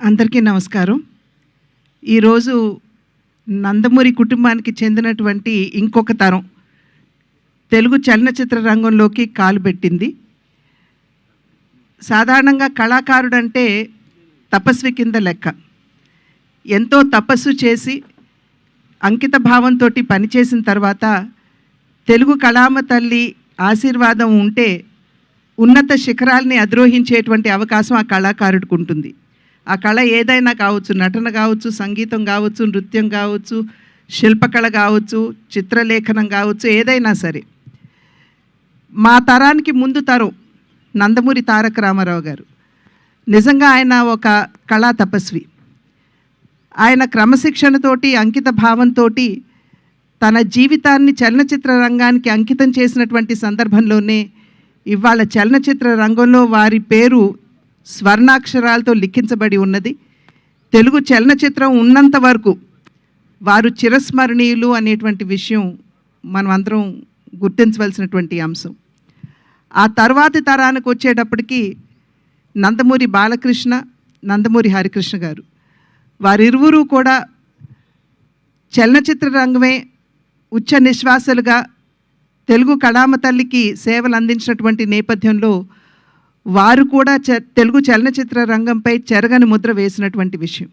అందరికీ నమస్కారం. ఈరోజు నందమూరి కుటుంబానికి చెందినటువంటి ఇంకొక తరం తెలుగు చలనచిత్ర రంగంలోకి కాలు పెట్టింది. సాధారణంగా కళాకారుడంటే తపస్వి కింద లెక్క. ఎంతో తపస్సు చేసి అంకిత భావంతో పనిచేసిన తర్వాత తెలుగు కళామ తల్లి ఆశీర్వాదం ఉంటే ఉన్నత శిఖరాల్ని అధిరోహించేటువంటి అవకాశం ఆ కళాకారుడికి ఉంటుంది. ఆ కళ ఏదైనా కావచ్చు నటన కావచ్చు సంగీతం కావచ్చు నృత్యం కావచ్చు శిల్పకళ కావచ్చు చిత్రలేఖనం కావచ్చు ఏదైనా సరే. మా తరానికి ముందు తరం నందమూరి తారక రామారావు గారు. నిజంగా ఆయన ఒక కళా తపస్వి. ఆయన క్రమశిక్షణతోటి అంకిత భావంతో తన జీవితాన్ని చలనచిత్ర రంగానికి అంకితం చేసినటువంటి సందర్భంలోనే ఇవాళ చలనచిత్ర రంగంలో వారి పేరు స్వర్ణాక్షరాలతో లిఖించబడి ఉన్నది. తెలుగు చలనచిత్రం ఉన్నంత వరకు వారు చిరస్మరణీయులు అనేటువంటి విషయం మనం అందరం గుర్తించవలసినటువంటి అంశం. ఆ తర్వాతి తరానికి వచ్చేటప్పటికి నందమూరి బాలకృష్ణ నందమూరి హరికృష్ణ గారు. వారిరువురు కూడా చలనచిత్ర రంగమే ఉచ్చ నిశ్వాసలుగా తెలుగు కళామ తల్లికి సేవలు అందించినటువంటి నేపథ్యంలో వారు కూడా చ తెలుగు చలనచిత్ర రంగంపై చెరగని ముద్ర వేసినటువంటి విషయం.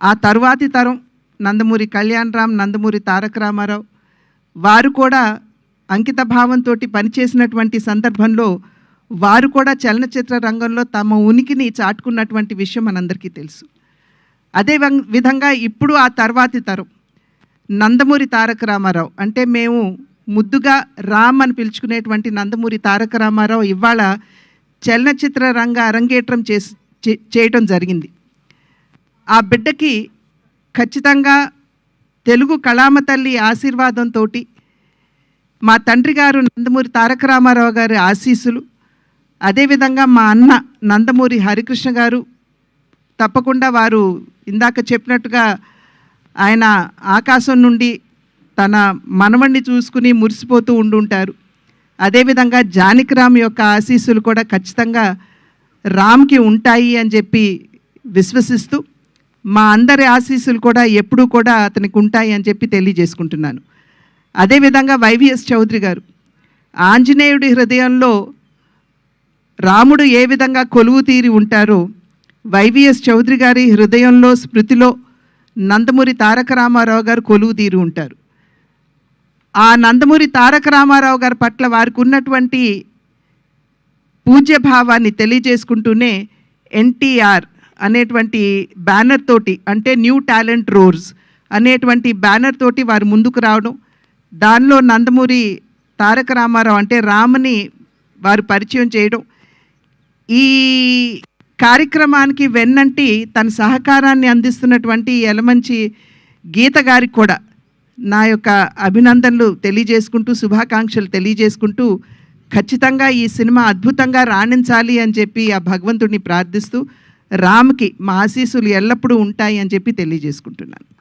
ఆ తరువాతి తరం నందమూరి కళ్యాణ్ రామ్ నందమూరి తారక రామారావు వారు కూడా అంకిత భావంతో పనిచేసినటువంటి సందర్భంలో వారు కూడా చలనచిత్ర రంగంలో తమ ఉనికిని చాటుకున్నటువంటి విషయం మనందరికీ తెలుసు. అదే విధంగా ఇప్పుడు ఆ తర్వాతి తరం నందమూరి తారక రామారావు అంటే మేము ముద్దుగా రామ్ అని పిలుచుకునేటువంటి నందమూరి తారక రామారావు ఇవాళ చలనచిత్ర రంగ అరంగేట్రం చేసి చే- చేయటం జరిగింది. ఆ బిడ్డకి ఖచ్చితంగా తెలుగు కళామ తల్లి ఆశీర్వాదంతో మా తండ్రి గారు నందమూరి తారక రామారావు గారి ఆశీస్సులు అదేవిధంగా మా అన్న నందమూరి హరికృష్ణ గారు తప్పకుండా వారు ఇందాక చెప్పినట్టుగా ఆయన ఆకాశం నుండి తన మనవణ్ణి చూసుకుని మురిసిపోతూ ఉండుంటారు. అదేవిధంగా జానకిరామ్ యొక్క ఆశీస్సులు కూడా ఖచ్చితంగా రామ్కి ఉంటాయి అని చెప్పి విశ్వసిస్తూ మా అందరి ఆశీస్సులు కూడా ఎప్పుడూ కూడా అతనికి ఉంటాయి అని చెప్పి తెలియజేసుకుంటున్నాను. అదేవిధంగా వైవిఎస్ చౌదరి గారు ఆంజనేయుడి హృదయంలో రాముడు ఏ విధంగా కొలువు తీరి ఉంటారో వైవిఎస్ చౌదరి గారి హృదయంలో స్మృతిలో నందమూరి తారక రామారావు గారు కొలువు తీరి ఉంటారు. ఆ నందమూరి తారక రామారావు గారి పట్ల వారికి ఉన్నటువంటి పూజ్య భావాన్ని తెలియజేసుకుంటూనే ఎన్టీఆర్ అనేటువంటి బ్యానర్ తోటి అంటే న్యూ టాలెంట్ రోర్స్ అనేటువంటి బ్యానర్ తోటి వారు ముందుకు రావడం దానిలో నందమూరి తారక రామారావు అంటే రాముని వారు పరిచయం చేయడం ఈ కార్యక్రమానికి వెన్నంటి తన సహకారాన్ని అందిస్తున్నటువంటి యలమంచి గీత గారికి కూడా నా యొక్క అభినందనలు తెలియజేసుకుంటూ శుభాకాంక్షలు తెలియజేసుకుంటూ ఖచ్చితంగా ఈ సినిమా అద్భుతంగా రాణించాలి అని చెప్పి ఆ భగవంతుడిని ప్రార్థిస్తూ రామ్కి మా ఆశీస్సులు ఎల్లప్పుడూ ఉంటాయి అని చెప్పి తెలియజేసుకుంటున్నాను.